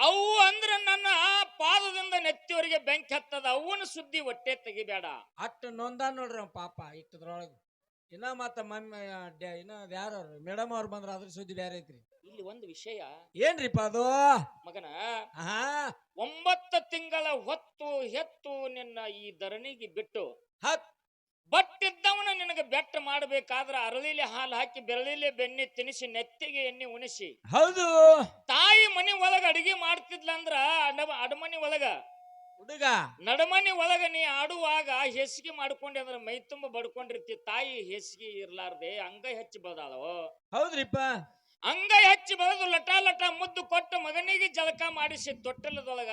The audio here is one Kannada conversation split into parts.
ಅವು ಅಂದ್ರೆ ನನ್ನ ಪಾದದಿಂದ ನೆತ್ತಿವರೆಗೆ ಬೆಂಕಿ ಹತ್ತದ ಅವನ ಸುದ್ದಿ ಹೊಟ್ಟೆ ತೆಗಿಬೇಡ. ಅಟ್ಟ ನೊಂದ ನೋಡ್ರಿ ಪಾಪ ಇಟ್ಟದ್ರೊಳಗೆ. ಇನ್ನ ಮತ್ತ ಮಮ್ಮಿ ಇನ್ನ ಯಾರು ಮೇಡಮ್ ಅವ್ರು ಬಂದ್ರ ಅದ್ರ ಸುದ್ದಿ ಬೇರೆ ಐತ್ರಿ. ಇಲ್ಲಿ ಒಂದು ವಿಷಯ. ಏನ್ರಿಪ್ಪ ಅದು? ಮಗನ ಆ ಒಂಬತ್ತು ತಿಂಗಳ ಹೊತ್ತು ಹೆತ್ತು ನಿನ್ನ ಈ ಧರಣಿಗೆ ಬಿಟ್ಟು ಹತ್ ಬಟ್ಟಿದ್ದವನ ನಿನಗೆ ಬೆಟ್ಟ ಮಾಡಬೇಕಾದ್ರೆ ಅರಳಿಲಿ ಹಾಲು ಹಾಕಿ ಬೆರಳಿಲಿ ಬೆಣ್ಣೆ ತಿನಿಸಿ ನೆತ್ತಿಗೆ ಎಣ್ಣೆ ಉಣಿಸಿ. ಹೌದು. ತಾಯಿ ಮನಿ ಒಳಗ ಅಡಿಗೆ ಮಾಡ್ತಿದ್ಲಂದ್ರ ಅಡ ಅಡಮನಿ ಒಳಗ. ಹುಡುಗ. ನಡಮನಿ ಒಳಗ ನೀ ಆಡುವಾಗ ಹೆಸಿಗೆ ಮಾಡ್ಕೊಂಡೆ ಅಂದ್ರೆ ಮೈ ತುಂಬ ಬಡ್ಕೊಂಡಿರ್ತಿ. ತಾಯಿ ಹೆಸಿಗೆ ಇರ್ಲಾರ್ದೆ ಅಂಗೈ ಹೆಚ್ಚಿ ಬದಲೋ ಹೌದ್ರಿಪ್ಪ. ಅಂಗೈ ಹೆಚ್ಚಿ ಬದಲು ಲಟ ಲಟ ಮುದ್ದು ಕೊಟ್ಟು ಮಗನಿಗೆ ಜಲಕ ಮಾಡಿಸಿ ತೊಟ್ಟಲದೊಳಗ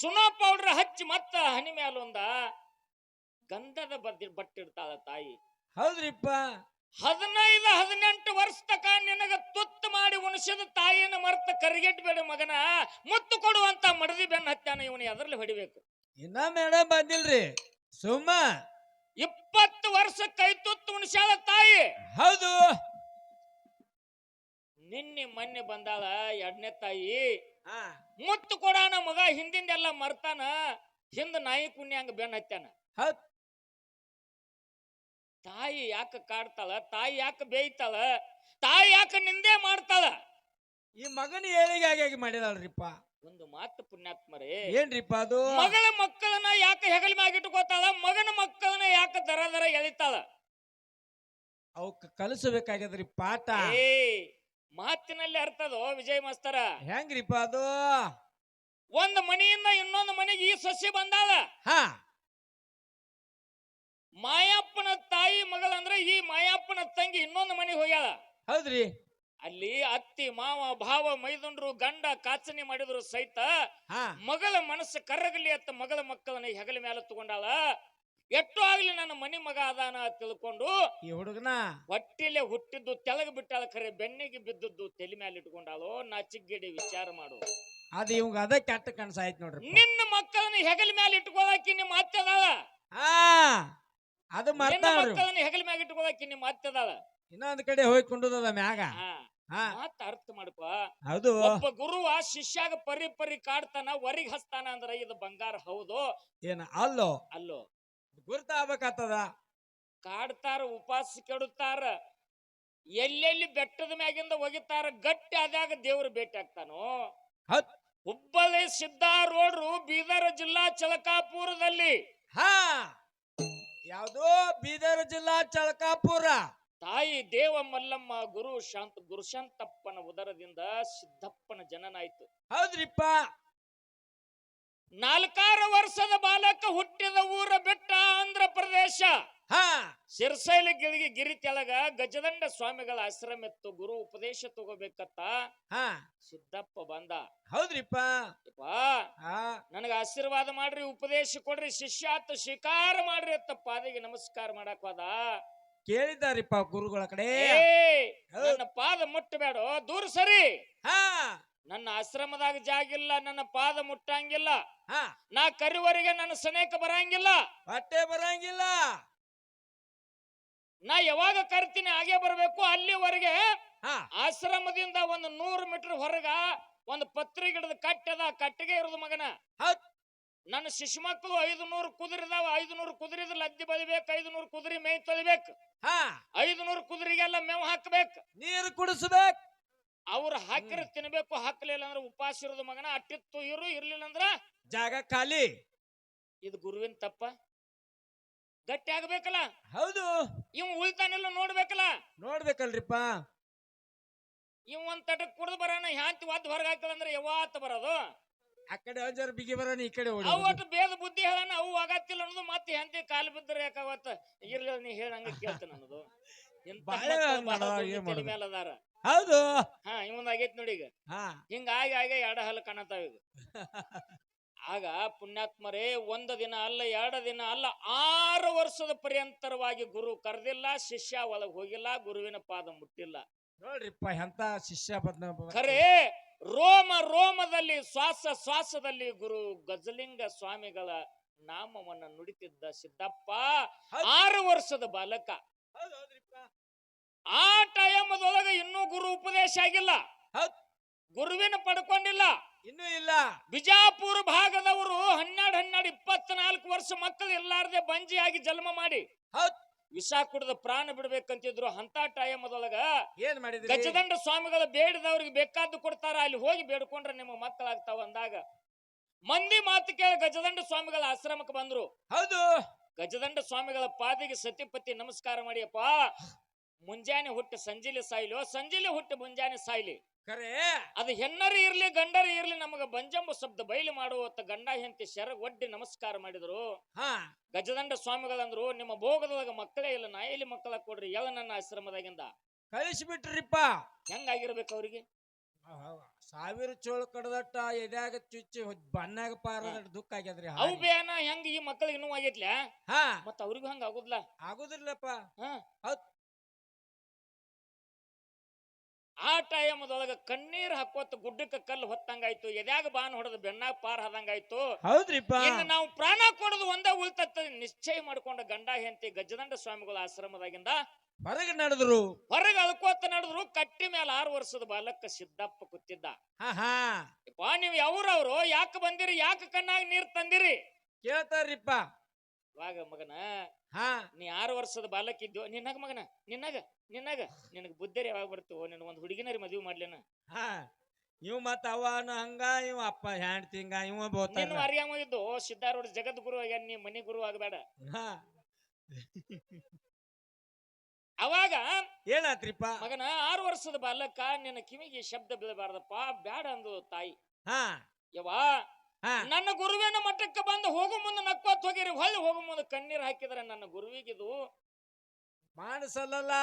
ಸುನೋ ಪೌಡರ್ ಹಚ್ಚಿ ಮತ್ತ ಹನಿ ಮ್ಯಾಲೊಂದ ಗಂಧದ ಬದ್ದಿ ಬಟ್ಟಿರ್ತಾಳ ತಾಯಿ. ಹೌದ್ರಿಪ್ಪ. ಹದಿನೈದು ಹದಿನೆಂಟು ವರ್ಷ ತಕ ನಿನಗ ತುತ್ತು ಮಾಡಿ ಉಣಿಸಿದ ತಾಯಿನ ಮರ್ತ ಕರಿಗೆಟ್ಬೇಡ ಮಗನ. ಮುತ್ತು ಕೊಡುವಂತ ಮಡದಿ ಬೆನ್ನ ಹತ್ಯಾನ ಇವನು ಎದರ್ಲಿ ಹೊಡಿಬೇಕು. ಇನ್ನ ಮೇಡಮ್ ಬಂದಿಲ್ರಿ. ಸುಮ್ಮ. ಇಪ್ಪತ್ತು ವರ್ಷ ಕೈ ತುತ್ತು ಉಣಿಸ್ಯಾಳ ತಾಯಿ. ಹೌದು. ನಿನ್ನೆ ಮೊನ್ನೆ ಬಂದಾಳ ಎರಡನೇ ತಾಯಿ. ಮುತ್ತು ಕೊಡಾನ ಮಗ ಹಿಂದಿಂದೆಲ್ಲ ಮರ್ತಾನ. ಹಿಂದ ನಾಯಿ ಕುಣ್ಯ ಹಂಗ ಬೆನ್ನ ಹತ್ತಾನ ಹೌದ್. ತಾಯಿ ಯಾಕೆ ಕಾಡ್ತಾಳ? ತಾಯಿ ಯಾಕೆ ಬೇಯ್ತಾಳ? ತಾಯಿ ಯಾಕೆ ನಿಂದೆ ಮಾಡ್ತಾಳ? ಈ ಮಗನ ಏಳಿಗೆ ಆಗಿ ಮಾಡಿದಾಳ್ರಿಪ್ಪ. ಒಂದು ಮಾತು ಪುಣ್ಯಾತ್ಮರೇ ಏನ್ರಿಪ್ಪ ಅದು? ಮಗಳ ಮಕ್ಕಳನ್ನ ಯಾಕೆ ಹೆಗಲ ಮ್ಯಾಗ ಇಟ್ಕೋತಾಳ? ಮಗನ ಮಕ್ಕಳನ್ನ ಯಾಕೆ ದರ ದರ ಎಳಿತಾಳ? ಅವಕ್ಕೆ ಕಲಿಸಬೇಕಾಗ್ಯದ್ರಿ ಪಾಠ. ಏ ಮಾತಿನಲ್ಲಿ ಅರ್ಥದೋ ವಿಜಯ್ ಮಾಸ್ತರ. ಹೆಂಗ್ರಿಪ್ಪ ಅದು? ಒಂದು ಮನೆಯಿಂದ ಇನ್ನೊಂದು ಮನೆಗೆ ಈ ಸಸ್ಯ ಬಂದಾಳ. ಹಾ. ಮಾಯಪ್ಪನ ತಾಯಿ ಮಗಳಂದ್ರೆ ಈ ಮಾಯಪ್ಪನ ತಂಗಿ ಇನ್ನೊಂದು ಮನೆಗೆ ಹೋಗ್ಯಾಳ. ಹೌದ್ರಿ. ಅಲ್ಲಿ ಅತ್ತಿ ಮಾವ ಭಾವ ಮೈದುಂಡ್ರು ಗಂಡ ಕಾಚನಿ ಮಾಡಿದ್ರು ಸಹಿತ ಹಾ. ಮಗಳ ಮನಸ್ಸು ಕರಗಲಿ ಅತ್ತ ಮಗಳ ಮಕ್ಕಳನ್ನ ಹೆಗಲ ಮೇಲೆ ತಗೊಂಡಾಳ ಎಷ್ಟು ಆಗ್ಲಿ ನನ್ನ ಮನಿ ಮಗ ಅದಾನ ಅಂತ ತಿಳ್ಕೊಂಡು ಈ ಹುಡುಗನ? ಹೊಟ್ಟಿಲೆ ಹುಟ್ಟಿದ್ದು ತೆಲಗ ಬಿಟ್ಟಾಳ ಖರೆ ಬೆನ್ನಿಗೆ ಬಿದ್ದದ್ದು ತಲೆ ಮೇಲೆ ಇಟ್ಕೊಂಡಾಳು ಚಿಗ್ಗಿಡಿ ವಿಚಾರ ಮಾಡು. ಅದು ಇವಂಗ ಅದ ಕೆಟ್ಟ ಕನಸಾಯ್ತು ನೋಡ್ರಿ ನಿನ್ನ ಮಕ್ಕಳನ್ನ ಹೆಗಲ ಮೇಲೆ ಇಟ್ಕೊಳಕಿ ನಿಮ್ಮ ಅತ್ತೆದಾಳ ಹಾ. ಅದು ಮಕ್ಕಳನ್ನ ಹೆಗಲ ಮ್ಯಾಗ ಇಟ್ಕೊಳಕಿ ನಿಮ್ಮ ಅತ್ತೆದಾಳ ಇನ್ನೊಂದ್ ಕಡೆ ಹೋಗಿ ಕುಂಡದ ಮ್ಯಾಗ. ಹಾ. ಹಾ. ಮಾತ ಅರ್ಥ ಮಾಡ್ಕೋ. ಹೌದು. ಒಬ್ಬ ಗುರುವ ಶಿಷ್ಯಾಗ ಪರಿ ಪರಿ ಕಾಡ್ತಾನ ವರಿಗ್ ಹಸ್ತಾನ ಅಂದ್ರ ಇದು ಬಂಗಾರ ಹೌದು. ಏನ ಅಲ್ಲೋ? ಅಲ್ಲೋ. ಗುರ್ತಾಗಬೇಕಾಗ್ತದ? ಕಾಡ್ತಾರ ಉಪವಾಸ ಕೆಡುತ್ತಾರ ಎಲ್ಲೆಲ್ಲಿ ಬೆಟ್ಟದ ಮ್ಯಾಗಿಂದ ಒಗಿತಾರ ಗಟ್ಟಿ ಆದಾಗ ದೇವ್ರ ಭೇಟಿ ಆಗ್ತಾನೋ? ಹೌದ್. ಹುಬ್ಬಳ್ಳಿ ಸಿದ್ದಾರೂಢರು ಬೀದರ್ ಜಿಲ್ಲಾ ಚಲಕಾಪುರದಲ್ಲಿ ಹಾ. ಯಾವ್ದು ಬೀದರ್ ಜಿಲ್ಲಾ ಚಳಕಾಪುರ ತಾಯಿ ದೇವ ಮಲ್ಲಮ್ಮ ಗುರು ಶಾಂತ ಗುರುಶಾಂತಪ್ಪನ ಉದರದಿಂದ ಸಿದ್ದಪ್ಪನ ಜನನಾಯ್ತು. ಹೌದ್ರಿಪ್ಪ. ನಾಲ್ಕಾರು ವರ್ಷದ ಬಾಲಕ ಹುಟ್ಟಿದ ಊರ ಬೆಟ್ಟ ಆಂಧ್ರ ಪ್ರದೇಶ. ಹಾ ಸಿರ್ಸೈಲ ಗಿಳಿಗೆ ಗಿರಿ ತೆಳಗ ಗಜದಂಡ ಸ್ವಾಮಿಗಳ ಆಶ್ರಮ ಇತ್ತು ಗುರು ಉಪದೇಶ ತಗೋಬೇಕತ್ತ? ಹಾ. ಸಿದ್ದಪ್ಪ ಬಂದ. ಹೌದ್ರಿಪ್ಪ. ಯಪ್ಪಾ ಹಾ. ನನಗ ಆಶೀರ್ವಾದ ಮಾಡ್ರಿ ಉಪದೇಶ ಕೊಡ್ರಿ ಶಿಷ್ಯಾತ ಶಿಕಾರ ಮಾಡ್ರಿ ಅಂತ ಪಾದಿಗೆ ನಮಸ್ಕಾರ ಮಾಡಕ್ ಹೋದ. ಕೇಳಿದ್ದಾರಿಪ್ಪ ಗುರುಗಳ ಕಡೆ. ಏ ನನ್ನ ಪಾದ ಮುಟ್ಟಬೇಡ ದೂರ ಸರಿ. ಹಾ. ನನ್ನ ಆಶ್ರಮದಾಗ ಜಾಗಿಲ್ಲ ನನ್ನ ಪಾದ ಮುಟ್ಟಂಗಿಲ್ಲ. ಹಾ. ನಾ ಕರಿವರಿಗೆ ನನ್ನ ಸನೇಕ ಬರಂಗಿಲ್ಲ. ಬಟ್ಟೆ ಬರಂಗಿಲ್ಲ. ನಾ ಯಾವಾಗ ಕರಿತೀನಿ ಹಾಗೆ ಬರಬೇಕು ಅಲ್ಲಿವರೆಗೆ ಆಶ್ರಮದಿಂದ ಒಂದು ನೂರು ಮೀಟರ್ ಹೊರಗ ಒಂದು ಪತ್ರಿ ಗಿಡದ ಕಟ್ಟದ ಕಟ್ಟಿಗೆ ಇರೋದು ಮಗನ. ನನ್ನ ಶಿಶು ಮಕ್ಕಳು ಐದು ನೂರು ಕುದುರಿದಾವ ಐದು ನೂರು ಕುದುರೆ ಲದ್ದಿ ಬಲಿಬೇಕು ಐದು ನೂರು ಕುದುರೆ ಮೇಯ್ ತೊಳಿಬೇಕು. ಹಾ. ಐದು ನೂರು ಕುದುರೆಗೆಲ್ಲ ಮೇವು ಹಾಕ್ಬೇಕು. ನೀರು ಕುಡಿಸ್ಬೇಕು. ಅವ್ರು ಹಾಕಿರ ತಿನ್ಬೇಕು ಹಾಕ್ಲಿಲ್ಲ ಅಂದ್ರೆ ಉಪವಾಸ ಇರೋದು ಮಗನ ಅಟ್ಟಿತ್ತು ಇರು ಇರ್ಲಿಲ್ಲ ಅಂದ್ರ ಜಾಗ ಖಾಲಿ. ಇದು ಗುರುವಿನ ತಪ್ಪ. ಗಟ್ಟಿ ಆಗ್ಬೇಕಲ್ಲ ಹೌದು. ಇವ್ ಉಳ್ತಾನೆಲ್ಲ ನೋಡ್ಬೇಕಲ್ಲ? ನೋಡ್ಬೇಕಲ್ರಿಪ್ಪ. ಇವ್ ಒಂದ್ ತಟಕ್ ಕುಡ್ದು ಬರೋಣ ಹ್ಯಾಂತಿ ಒದ್ದು ಹೊರಗೆ ಹಾಕಿಲ್ಲ ಅಂದ್ರೆ ಯಾವತ್ತ ಬರೋದು? ಆ ಕಡೆ ಅಂಜಾರ ಜರ ಬಿಗಿ ಬರೋಣ ಈ ಕಡೆ ಓಡಿ ಅವು ಒಟ್ಟು ಬೇದ ಬುದ್ಧಿ ಹೇಳೋಣ ಅವು ಆಗತ್ತಿಲ್ಲ ಅನ್ನೋದು ಮತ್ತೆ ಹೆಂತಿ ಕಾಲು ಬಿದ್ದರೆ ಯಾಕಾವತ್ತ ಇರ್ಲಿಲ್ಲ ನೀ ಹೇಳಂಗ ಕೇಳ್ತೇನೆ ಅನ್ನೋದು ಇಂಥ ಬಾಳೆ ಮಕ್ಕಳು ಮಾಡೋದು, ಬಹಳ ಏನ್ ತಲೆ ಮಾಡೋದು? ಮೇಲೆ ಅದಾರ ಹೌದು. ಹಾ ಇವನ್ ಆಗೈತ್ ನೋಡಿ ಈಗ. ಹಿಂಗ ಆಗಿ ಆಗಿ ಎರಡ ಹಲ್ಲು ಕಾಣತಾವ ಈಗ. ಆಗ ಪುಣ್ಯಾತ್ಮರೇ ಒಂದು ದಿನ ಅಲ್ಲ ಎರಡು ದಿನ ಅಲ್ಲ ಆರು ವರ್ಷದ ಪರ್ಯಂತರವಾಗಿ ಗುರು ಕರೆದಿಲ್ಲ ಶಿಷ್ಯ ಒಳಗೆ ಹೋಗಿಲ್ಲ ಗುರುವಿನ ಪಾದ ಮುಟ್ಟಿಲ್ಲ. ನೋಡ್ರಿಪ್ಪ ಎಂತ ಶಿಷ್ಯ ಖರೆ ರೋಮ ರೋಮದಲ್ಲಿ ಶ್ವಾಸ ಶ್ವಾಸದಲ್ಲಿ ಗುರು ಗಜಲಿಂಗ ಸ್ವಾಮಿಗಳ ನಾಮವನ್ನ ನುಡಿತಿದ್ದ ಸಿದ್ದಪ್ಪ ಆರು ವರ್ಷದ ಬಾಲಕ. ಆ ಟೈಮದೊಳಗೆ ಇನ್ನೂ ಗುರು ಉಪದೇಶ ಆಗಿಲ್ಲ. ಗುರುವಿನ ಪಡ್ಕೊಂಡಿಲ್ಲ. ಇನ್ನೂ ಇಲ್ಲ. ಬಿಜಾಪುರ ಭಾಗದವರು ಹನ್ನೆರಡು ಹನ್ನೆರಡು ಇಪ್ಪತ್ನಾಲ್ಕು ವರ್ಷ ಮಕ್ಕಳು ಎಲ್ಲಾರದೆ ಬಂಜಿಯಾಗಿ ಜನ್ಮ ಮಾಡಿ. ಹೌದ್. ವಿಷ ಕುಡಿದ ಪ್ರಾಣ ಬಿಡ್ಬೇಕಂತಿದ್ರು ಅಂತ ಟೈಮದೊಳಗ ಏನ್ ಮಾಡಿದ್ರು? ಗಜದಂಡ ಸ್ವಾಮಿಗಳ ಬೇಡದವ್ರಿಗೆ ಬೇಕಾದ್ದು ಕೊಡ್ತಾರ ಅಲ್ಲಿ ಹೋಗಿ ಬೇಡ್ಕೊಂಡ್ರೆ ನಿಮ್ಮ ಮಕ್ಕಳಾಗ್ತಾವ ಅಂದಾಗ ಮಂದಿ ಮಾತು ಕೇಳ ಗಜದಂಡ ಸ್ವಾಮಿಗಳ ಆಶ್ರಮಕ್ಕೆ ಬಂದ್ರು. ಹೌದು. ಗಜದಂಡ ಸ್ವಾಮಿಗಳ ಪಾದಿಗೆ ಸತಿಪತಿ ನಮಸ್ಕಾರ ಮಾಡಿಯಪ್ಪ. ಮುಂಜಾನೆ ಹುಟ್ಟು ಸಂಜೆಲಿ ಸಾಯ್ಲಿ ಸಂಜೆಲಿ ಹುಟ್ಟು ಮುಂಜಾನೆ ಸಾಯ್ಲಿ. ಖರೆ? ಅದು ಹೆಣ್ಣರು ಇರ್ಲಿ ಗಂಡರಿ ಇರ್ಲಿ ನಮಗ ಬಂಜಂಬ ಶಬ್ದ ಬಯಲು ಮಾಡುವತ್ತ ಗಂಡ ಹೆಂಡತಿ ಶರ ಒಡ್ಡಿ ನಮಸ್ಕಾರ ಮಾಡಿದ್ರು. ಹಾ. ಗಜದಂಡ ಸ್ವಾಮಿಗಳಂದ್ರು ನಿಮ್ಮ ಭೋಗದೊಳಗ ಮಕ್ಕಳೇ ಇಲ್ಲ ನಾ ಎಲ್ಲಿ ಮಕ್ಕಳ ಕೊಡ್ರಿ ಎಲ್ಲ ನನ್ನ ಆಶ್ರಮದಾಗಿಂದ. ಕಳಿಸಿಬಿಟ್ರಿಪ್ಪ. ಹೆಂಗಾಗಿರ್ಬೇಕು ಅವ್ರಿಗೆ? ಸಾವಿರ ಚೋಳು ಕಡದಟ್ಟ ಎದ್ಯಾಗ ಚುಚ್ಚಿ ಬನ್ನಾಗ ಪಾರದಟ್ಟ ದುಃಖ ಆಗ್ಯದ್ರಿ ಅವು. ಬೇನ ಹೆಂಗ ಈ ಮಕ್ಕಳಿಗೆ ನೋವು ಆಗೈತ್ಲ ಹಾ. ಮತ್ತ ಅವ್ರಿಗೂ ಹಂಗ ಆಗುದಿಲ್ಲ ಆಗುದಿಲ್ಲಪ್ಪ. ಹಾ. ಆ ಟೈಮದೊಳಗ ಕಣ್ಣೀರ್ ಹಾಕೋತ ಗುಡ್ಡಕ್ಕೆ ಕಲ್ಲು ಹೊತ್ತಂಗಾಯ್ತು ಎದ್ಯಾಗ ಬಾನ್ ಹೊಡೆದು ಬೆನ್ನಾಗ ಪಾರ್ ಹದಂಗಾಯ್ತು. ಹೌದ್ರಿಪ್ಪ. ಇನ್ನು ನಾವು ಪ್ರಾಣ ಕೊಡೋದು ಒಂದೇ ಉಳ್ತತ್ತ ನಿಶ್ಚಯ ಮಾಡ್ಕೊಂಡ ಗಂಡ ಹೆಂಡತಿ ಗಜದಂಡ ಸ್ವಾಮಿಗಳ ಆಶ್ರಮದಾಗಿಂದ ಹೊರಗೆ ನಡೆದ್ರು. ಹೊರಗೆ ಅಳ್ಕೋತ ನಡೆದ್ರು ಕಟ್ಟಿ ಮೇಲೆ ಆರು ವರ್ಷದ ಬಾಲಕ್ಕ ಸಿದ್ದಪ್ಪ ಕೂತಿದ್ದ. ಹಾ ನೀವು ಯಾವ್ರವ್ರು? ಯಾಕೆ ಬಂದಿರಿ? ಯಾಕೆ ಕಣ್ಣಾಗ ನೀರ್ ತಂದಿರಿ? ಕೇಳ್ತಾರ್ರಿಪ್ಪ. ಇವಾಗ ಮಗನ ಹಾ ನೀ ಆರು ವರ್ಷದ ಬಾಲಕ ಇದ್ಯೋ ನಿನ್ನಾಗ ಮಗನ ನಿನ್ನಾಗ ನಿನ್ನಾಗ. ನಿನಗ ಬುದ್ಧರಿ ಯಾವಾಗ ಬರ್ತೋ ನಿನ್ ಒಂದ್ ಹುಡುಗಿನರಿ ಮದುವೆ ಮಾಡ್ಲೇನ. ಹಾ ಇವ್ ಮತ್ತ ಅವನು ಹಂಗ ಇವ ಅಪ್ಪ ಹ್ಯಾಂಡ್ ತಿಂಗ ಇವ ನಿನ್ನ ಬೋತಾನ ಅರಿಯಾಮ ಇದ್ದು ಸಿದ್ಧಾರೂಢ ಜಗದ್ಗುರು ಆಗ್ಯಾನ ನೀ ಮನಿ ಗುರು ಆಗಬೇಡ. ಹಾ. ಅವಾಗ ಏನಾತ್ರಿಪ್ಪ? ಮಗನ ಆರು ವರ್ಷದ ಬಾಲಕ ನಿನ್ನ ಕಿವಿಗೆ ಶಬ್ದ ಬೀಳಬಾರ್ದಪ್ಪ ಬ್ಯಾಡ ಅಂದು ತಾಯಿ. ಹಾ. ಯವ್ವಾ ನನ್ನ ಗುರುವಿನ ಮಠಕ್ಕೆ ಬಂದು ಹೋಗು ಮುಂದೆ ನಕ್ಕೋತ್ ಹೋಗಿರಿ ಹೊಳ್ಳಿ ಹೋಗು ಮುಂದೆ ಕಣ್ಣೀರ್ ಹಾಕಿದ್ರೆ ನನ್ನ ಗುರುವಿಗಿದು ಮಾನಸಲ್ಲ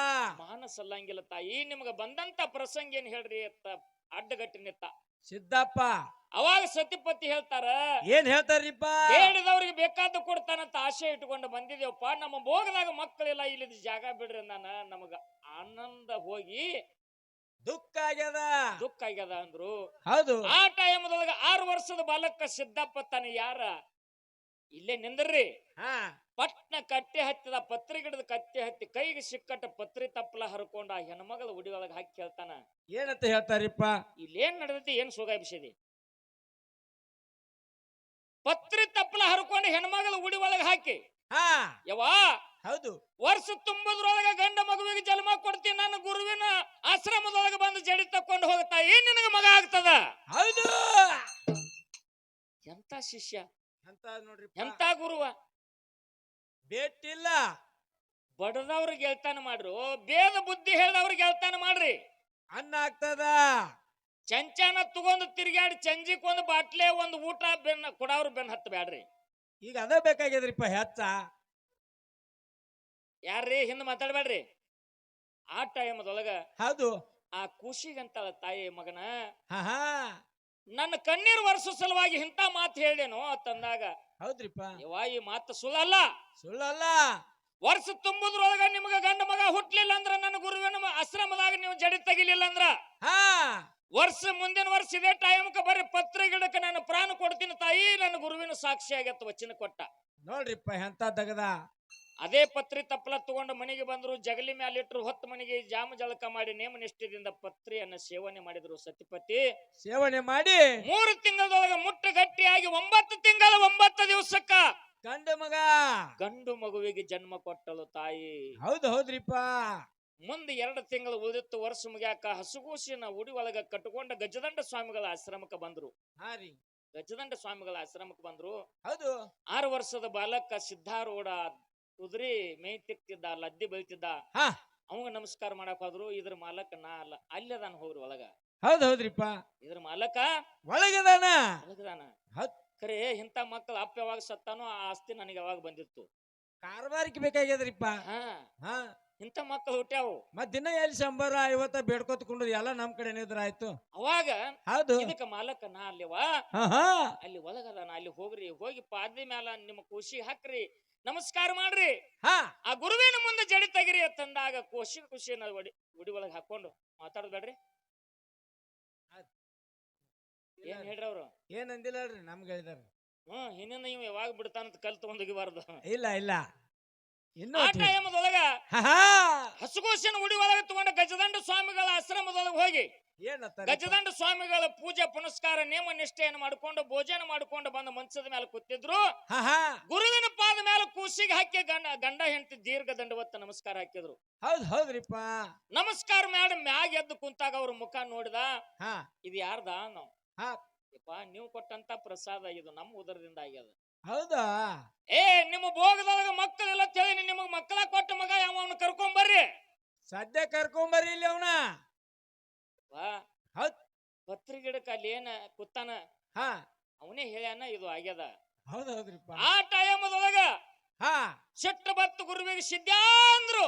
ಮಾನಸಲ್ಲಂಗಿಲ್ಲ ತಾಯಿ. ನಿಮ್ಗೆ ಬಂದಂತ ಪ್ರಸಂಗ ಏನ್ ಹೇಳ್ರಿ ಅತ್ತ ಅಡ್ಡಗಟ್ಟಿನಿತ್ತ ಸಿದ್ದಪ್ಪ. ಅವಾಗ ಸತಿಪತಿ ಹೇಳ್ತಾರ ಏನ್ ಹೇಳ್ತಾರಿಪ್ಪ? ಹೇಳಿದವ್ರಿಗೆ ಬೇಕಾದ ಕೊಡ್ತಾನಂತ ಆಶೆ ಇಟ್ಕೊಂಡು ಬಂದಿದೇವಪ್ಪ ನಮ್ಮ ಭೋಗದಾಗ ಮಕ್ಕಳಿಲ್ಲ ಇಲ್ಲಿ ಜಾಗ ಬಿಡ್ರಿ ನಾನ ನಮಗ ಆನಂದ ಹೋಗಿ ದುಃಖ ಆಗ್ಯದ. ದುಃಖ ಆಗ್ಯದ ಅಂದ್ರು. ಹೌದು. ಆ ಟೈಮದೊಳಗ ಆರು ವರ್ಷದ ಬಾಲಕ ಸಿದ್ದಪ್ಪ ತಾನ ಯಾರ? ಇಲ್ಲೇ ನಿಂದ್ರಿ. ಪಟ್ನ ಕಟ್ಟೆ ಹತ್ತಿದ ಪತ್ರಿ ಗಿಡದ ಕಟ್ಟೆ ಹತ್ತಿ ಕೈಗೆ ಸಿಕ್ಕಟ್ಟ ಪತ್ರಿ ತಪ್ಪಲ ಹರ್ಕೊಂಡ ಆ ಹೆಣ್ಮಗಳ ಉಡಿ ಒಳಗ ಹಾಕಿ ಕೇಳ್ತಾನ. ಏನಂತ ಹೇಳ್ತಾರಿಪ್ಪ? ಇಲ್ಲೇನ್ ನಡೆದೈತಿ ಏನ್ ಸುಗಾಬಿಸಿದಿ ಪತ್ರಿ ತಪ್ಪಲ ಹರ್ಕೊಂಡು ಹೆಣ್ಮಗಳ ಉಡಿ ಒಳಗ ಹಾಕಿ. ಹಾ. ಯವಾ ಹೌದು. ವರ್ಷ ತುಂಬದ್ರೊಳಗೆ ಗಂಡ ಮಗುವಿಗೆ ಜನ್ಮ ಕೊಡ್ತೀನಿ ನನ್ನ ಗುರುವಿನ ಆಶ್ರಮದೊಳಗೆ ಬಂದು ಜಡಿ ತಕೊಂಡು ಹೋಗ್ತಾ ಏನ್ ನಿನಗ ಮಗ ಆಗ್ತದ? ಹೌದು. ಎಂತ ಶಿಷ್ಯ? ಅಂತ ನೋಡ್ರಿ ಎಂತ ಗುರುವ? ಬೇಟಿಲ್ಲ. ಬಡದವ್ರ ಗೆಲ್ತಾನ ಮಾಡ್ರು. ಬೇದ ಬುದ್ಧಿ ಹೇಳ್ದವ್ರಿಗೆ ಗೆಲ್ತಾನ ಮಾಡ್ರಿ. ಅನ್ನ ಆಗ್ತದ? ಚಂಚನ ತಗೊಂಡು ತಿರ್ಗ್ಯಾಡಿ ಚಂಜಿಕ್ ಒಂದು ಬಾಟ್ಲೆ ಒಂದು ಊಟ ಬೆನ್ನ ಕೊಡವ್ರು ಬೆನ್ನ ಹತ್ತ ಬ್ಯಾಡ್ರಿ ಈಗ ಅದ ಬೇಕಾಗ್ಯದ್ರಿಪ್ಪ ಹೆಚ್ಚ. ಯಾರ್ರಿ? ಹಿಂದ್ ಮಾತಾಡ್ಬೇಡ್ರಿ. ಆ ಟೈಮದೊಳಗ ಹೌದು. ಆ ಖುಷಿಗಂತಾಳ ತಾಯಿ ಮಗನ ಹಾ ಹಾ. ನನ್ನ ಕಣ್ಣೀರ್ ವರ್ಷ ಸಲುವಾಗಿ ಇಂತ ಮಾತು ಹೇಳೇನೋ ತಂದಾಗ ಹೌದ್ರಿಪ್ಪ. ಯವ್ವ ಈ ಮಾತು ಸುಳ್ಳಲ್ಲ ಸುಳ್ಳಲ್ಲ. ವರ್ಷ ತುಂಬುದ್ರೊಳಗ ನಿಮ್ಗ ಗಂಡ ಮಗ ಹುಟ್ಲಿಲ್ಲ ಅಂದ್ರ ನನ್ನ ಗುರುವಿನ ಮ- ಆಶ್ರಮದಾಗ ನೀವು ಜಡಿ ತೆಗಿಲಿಲ್ಲ ಅಂದ್ರ? ಹಾ. ವರ್ಷ ಮುಂದಿನ ವರ್ಷ ಇದೇ ಟೈಮ್ಕ ಬರೀ ಪತ್ರ ಗಿಡಕ್ಕೆ ನಾನು ಪ್ರಾಣ ಕೊಡ್ತೀನಿ ತಾಯಿ ನನ್ನ ಗುರುವಿನ ಸಾಕ್ಷಿ ಆಗತ್ತ ವಚನ ಕೊಟ್ಟ. ನೋಡ್ರಿಪ್ಪ ಎಂತ ದಗದ. ಅದೇ ಪತ್ರಿ ತಪ್ಪಲ ತಗೊಂಡು ಮನೆಗೆ ಬಂದ್ರು ಜಗಲಿ ಮ್ಯಾಲಿಟ್ರು ಹೊತ್ತ ಮನೆಗೆ ಜಾಮ ಜಳಕ ಮಾಡಿ ನೇಮ ನಿಷ್ಠದಿಂದ ಪತ್ರಿಯನ್ನ ಸೇವನೆ ಮಾಡಿದ್ರು ಸತಿಪತಿ. ಸೇವನೆ ಮಾಡಿ ಮೂರು ತಿಂಗಳದೊಳಗೆ ಮುಟ್ಟ ಗಟ್ಟಿಯಾಗಿ ಒಂಬತ್ತು ತಿಂಗಳ ಒಂಬತ್ತು ದಿವಸಕ್ಕ ಗಂಡ ಮಗ. ಗಂಡು ಮಗುವಿಗೆ ಜನ್ಮ ಕೊಟ್ಟಳು ತಾಯಿ. ಹೌದು ಹೌದ್ರಿಪ್ಪ. ಮುಂದೆ ಎರಡು ತಿಂಗಳು ಉಳಿದಿತ್ತು ವರ್ಷ ಮುಗ್ಯಾಕ ಹಸುಗೂಸಿನ ಉಡಿ ಒಳಗ ಕಟ್ಟಿಕೊಂಡ ಗಜದಂಡ ಸ್ವಾಮಿಗಳ ಆಶ್ರಮಕ್ಕೆ ಬಂದ್ರು. ಗಜದಂಡ ಸ್ವಾಮಿಗಳ ಆಶ್ರಮಕ್ಕೆ ಬಂದ್ರು. ಹೌದು. ಆರು ವರ್ಷದ ಬಾಲಕ ಸಿದ್ಧಾರೂಢ ಕುದುರೆ ಮೇಯ್ತಿರ್ತಿದ್ದ ಲದ್ದಿ ಬೆಳಿತಿದ್ದ ಹಾ. ಅವಂಗ ನಮಸ್ಕಾರ ಮಾಡಕ್ ಹೋದ್ರು ಇದ್ರ ಮಾಲಕ ನಾ ಅಲ್ಲ. ಅಲ್ಲಿ ಅದಾನ ಹೋಗ್ರಿ ಒಳಗ. ಹೌದ್ ಹೌದ್ರಿಪ್ಪ. ಇದ್ರ ಮಾಲಕ ಒಳಗದಾನ. ಒಳಗದಾನ. ಹೌದ್. ಇಂತ ಮಕ್ಕಳ ಅಪ್ಪ ಯಾವಾಗ ಸತ್ತಾನೋ ಆ ಆಸ್ತಿ ನನಗೆ ಯಾವಾಗ ಬಂದಿತ್ತು? ಕಾರ್ಬಾರಿಕೆ ಬೇಕಾಗ್ಯದ್ರಿಪ್ಪ. ಹಾ. ಹಾ. ಇಂತ ಮಕ್ಕಳು ಹುಟ್ಟ್ಯಾವು ಮತ್ ದಿನ ಎಲ್ಲಿ ಶಂಬರ ಐವತ್ತ ಬೇಡ್ಕೊತ್ಕೊಂಡು ಎಲ್ಲ ನಮ್ ಕಡೆ ನಿದ್ರ ಆಯ್ತು. ಅವಾಗ ಹೌದು. ಇದಕ್ಕ ಮಾಲಕ ನಾ ಅಲ್ಲಿವಾ. ಹಾ ಹಾ. ಅಲ್ಲಿ ಒಳಗದಾನ ಅಲ್ಲಿ ಹೋಗ್ರಿ ಹೋಗಿ ಪಾದಿ ಮ್ಯಾಲ ನಿಮ್ಮ ಖುಷಿ ಹಾಕ್ರಿ. ನಮಸ್ಕಾರ ಮಾಡ್ರಿ. ಹಾ. ಆ ಗುರುವಿನ ಮುಂದೆ ಜಡಿ ತೆಗಿರಿ ಅಂತಂದಾಗ ಖುಷಿ ಖುಷಿನ ಒಡಿ ಗುಡಿ ಒಳಗೆ ಹಾಕೊಂಡು ಮಾತಾಡೋದು ಬೇಡ್ರಿ. ಏನ್ ಹೇಳ್ರಿ ಅವ್ರು? ಏನಂದಿಲ್ಲ ಹೇಳ್ರಿ ನಮ್ಗೆ ಹೇಳಿದಾರ. ಹ್ಮ್ ಇನ್ನೇನ ಇವ್ ಯಾವಾಗ ಬಿಡ್ತಾನಂತ ಕಲ್ ತಗೊಂಡ್ ಹೋಗಿಬಾರ್ದು. ಇಲ್ಲ ಇಲ್ಲ. ಆ. ಟೈಮದೊಳಗ ಹಸುಗೋಸಿನ ಉಡಿ ಒಳಗೆ ತಗೊಂಡ ಗಜದಂಡ ಸ್ವಾಮಿಗಳ ಆಶ್ರಮದೊಳಗೆ ಹೋಗಿ. ಗಜದಂಡ ಸ್ವಾಮಿಗಳ ಪೂಜೆ ಪುನಸ್ಕಾರ ನೇಮ ನಿಷ್ಠೆಯನ್ನು ಮಾಡ್ಕೊಂಡು ಭೋಜನ ಮಾಡ್ಕೊಂಡು ಬಂದ ಮಂಚದ ಮೇಲೆ ಕೂತಿದ್ರು. ಗುರುವಿನ ಪಾದ ಮೇಲೆ ಕೂಸಿಗೆ ಹಾಕಿ ಗಂಡ ಗಂಡ ಹೆಂಡತಿ ದೀರ್ಘ ದಂಡವತ್ತ ನಮಸ್ಕಾರ ಹಾಕಿದ್ರು. ಹೌದ್ ಹೌದ್ರಿಪ್ಪ. ನಮಸ್ಕಾರ ಮಾಡಿ ಮ್ಯಾಗ ಎದ್ದು ಕುಂತಾಗ ಅವ್ರ ಮುಖ ನೋಡಿದ. ಇದು ಯಾರ್ದ ನಾವು ನೀವು ಕೊಟ್ಟಂತ ಪ್ರಸಾದ ಇದು ನಮ್ಮ ಉದರದಿಂದ ಆಗ್ಯದ. ಹೌದಾ? ಏ ನಿಮ್ಮ ಭೋಗದೊಳಗ ಮಕ್ಕಳೆಲ್ಲ ತಿಳಿ ನಿಮಗ್ ಮಕ್ಕಳ ಕೊಟ್ಟ ಮಗ ಅವನು ಕರ್ಕೊಂಡ್ ಬರ್ರಿ. ಸದ್ಯ ಕರ್ಕೊಂಬರ್ರಿ ಇಲ್ಲಿ ಅವನ? ಹೌದ್. ಪತ್ರಿ ಗಿಡಕ್ಕೆ ಅಲ್ಲಿ ಏನ ಕುತ್ತಾನ ಹಾ. ಅವನೇ ಹೇಳ್ಯಾನ ಇದು ಆಗ್ಯದ. ಹೌದೌದ್ರಿಪ್ಪ. ಆ ಟೈಮದೊಳಗ ಹಾ. ಶೆಟ್ಟ ಬತ್ತು ಗುರುವಿಗೆ ಸಿದ್ಧಾಂದ್ರು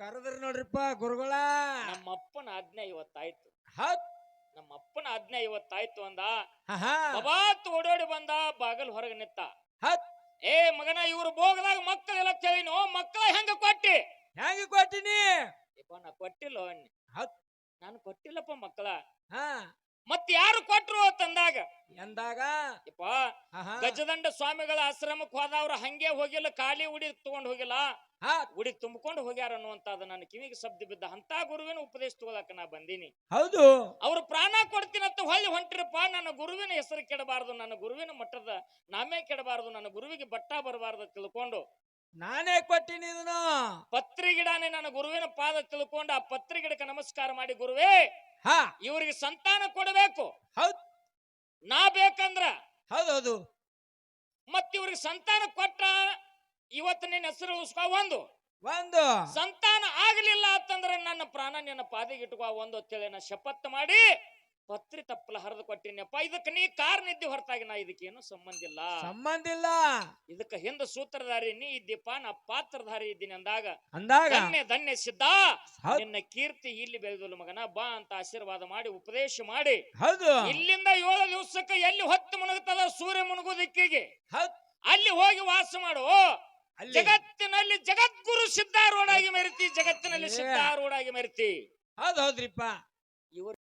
ಕರೆದ್ರಿ ನೋಡ್ರಿಪ್ಪ ಗುರುಗಳ. ನಮ್ಮ ಅಪ್ಪನ ಆಜ್ಞೆ ಇವತ್ತಾಯ್ತು. ಹೌದ್. ನಮ್ಮ ಅಪ್ಪನ ಆಜ್ಞೆ ಇವತ್ತಾಯ್ತು ಅಂದ. ಬಬಾತ್ ಓಡೋಡಿ ಬಂದ ಬಾಗಲ್ ಹೊರಗೆ ನಿತ್ತ ಏ ಮಗನ ಇವ್ರು ಭೋಗದಾಗ ಮಕ್ಕಳೆಲ್ಲ ಚಳಿನು ಮಕ್ಕಳ ಹೆಂಗ ಕೊಟ್ಟಿ? ಹೆಂಗ ಕೊಟ್ಟಿನಿ? ನಾ ಕೊಟ್ಟಿಲ್ಲ ನಾನು ಕೊಟ್ಟಿಲ್ಲಪ್ಪ ಮಕ್ಕಳ. ಮತ್ ಯಾರು ಕೊಟ್ರು ತಂದಾಗ ಎಂದಾಗ? ಯಪ್ಪ ಗಜದಂಡ ಸ್ವಾಮಿಗಳ ಆಶ್ರಮಕ್ಕೆ ಹೋದವ್ರು ಹಂಗೆ ಹೋಗಿಲ್ಲ ಖಾಲಿ ಉಡಿ ತಗೊಂಡ್ ಹೋಗಿಲ್ಲ. ಉಡಿ ತುಂಬಿಕೊಂಡು ಹೋಗ್ಯಾರ ಅನ್ನುವಂತಾದ ನನ್ನ ಕಿವಿಗೆ ಶಬ್ದ ಬಿದ್ದ ಅಂತ ಗುರುವಿನ ಉಪದೇಶ ತಗೊಳಕ ನಾ ಬಂದೀನಿ. ಹೌದು. ಅವ್ರು ಪ್ರಾಣ ಕೊಡ್ತೀನಂತ ಹೊಳ್ಳಿ ಹೊಂಟಿರಪ್ಪ ನನ್ನ ಗುರುವಿನ ಹೆಸರು ಕೆಡಬಾರದು ನನ್ನ ಗುರುವಿನ ಮಟ್ಟದ ನಾಮೇ ಕೆಡಬಾರದು ನನ್ನ ಗುರುವಿಗೆ ಬಟ್ಟ ಬರಬಾರದು ತಿಳ್ಕೊಂಡು. ನಾನೇ ಕೊಟ್ಟಿನಿ ಇದನ್ನ. ಪತ್ರಿ ಗಿಡನೇ ನನ್ನ ಗುರುವಿನ ಪಾದ ತಿಳ್ಕೊಂಡು ಆ ಪತ್ರಿ ಗಿಡಕ್ಕೆ ನಮಸ್ಕಾರ ಮಾಡಿ ಗುರುವೇ ಹಾ. ಇವರಿಗೆ ಸಂತಾನ ಕೊಡಬೇಕು. ಹೌದ್. ನಾ ಬೇಕಂದ್ರ. ಹೌದೌದು. ಹೌದು ಮತ್ ಇವ್ರಿಗೆ ಸಂತಾನ ಕೊಟ್ಟ ಇವತ್ತು ನಿನ್ನ ಹೆಸರು ಉಳಿಸ್ಕೊ ಒಂದು. ಒಂದು. ಸಂತಾನ ಆಗಲಿಲ್ಲ ಅಂತಂದ್ರೆ ನನ್ನ ಪ್ರಾಣ ನಿನ್ನ ಪಾದಿಗೆ ಇಟ್ಕೋ ಒಂದು ಅಂತೇಳಿ ನಾ ಶಪಥ ಮಾಡಿ ಪತ್ರಿ ತಪ್ಪಲ ಹರಿದು ಕೊಟ್ಟಿನಪ್ಪ ಇದಕ್ಕೆ ನೀ ಕಾರ್ ನಿದ್ದೆ ಹೊರತಾಗಿ ನಾ ಇದಕ್ಕೇನು ಸಂಬಂಧ ಇಲ್ಲ. ಸಂಬಂಧ ಇಲ್ಲ ಇದಕ್ಕೆ ಹಿಂದ ಸೂತ್ರಧಾರಿ ನೀ ಇದ್ದೀಪ ನಾ ಪಾತ್ರಧಾರಿ ಇದ್ದೀನಿ ಅಂದಾಗ ಅಂದಾಗ? ಧನ್ಯ ಧನ್ಯ ಸಿದ್ಧ. ಹೌದ್. ನಿನ್ನ ಕೀರ್ತಿ ಇಲ್ಲಿ ಬೆಳೆದಲ್ಲ ಮಗನ. ಬಾ ಅಂತ ಆಶೀರ್ವಾದ ಮಾಡಿ ಉಪದೇಶ ಮಾಡಿ. ಹೌದು. ಇಲ್ಲಿಂದ ಏಳು ದಿವಸಕ್ಕೆ ಎಲ್ಲಿ ಹೊತ್ತು ಮುಣಗುತ್ತದ ಸೂರ್ಯ ಮುಣಗುದಿಕ್ಕಿಗೆ ದಿಕ್ಕಿಗೆ. ಹೌದ್. ಅಲ್ಲಿ ಹೋಗಿ ವಾಸ ಮಾಡು. ಅಲ್ಲಿ. ಜಗತ್ತಿನಲ್ಲಿ ಜಗದ್ಗುರು ಸಿದ್ಧಾರೂಢಾಗಿ ಮೆರಿತಿ ಜಗತ್ತಿನಲ್ಲಿ. ಸಿದ್ಧಾರೂಢಾಗಿ ಮೆರಿತಿ. ಹೌದ್ ಹೌದ್ರಿಪ್ಪ. ಇವರು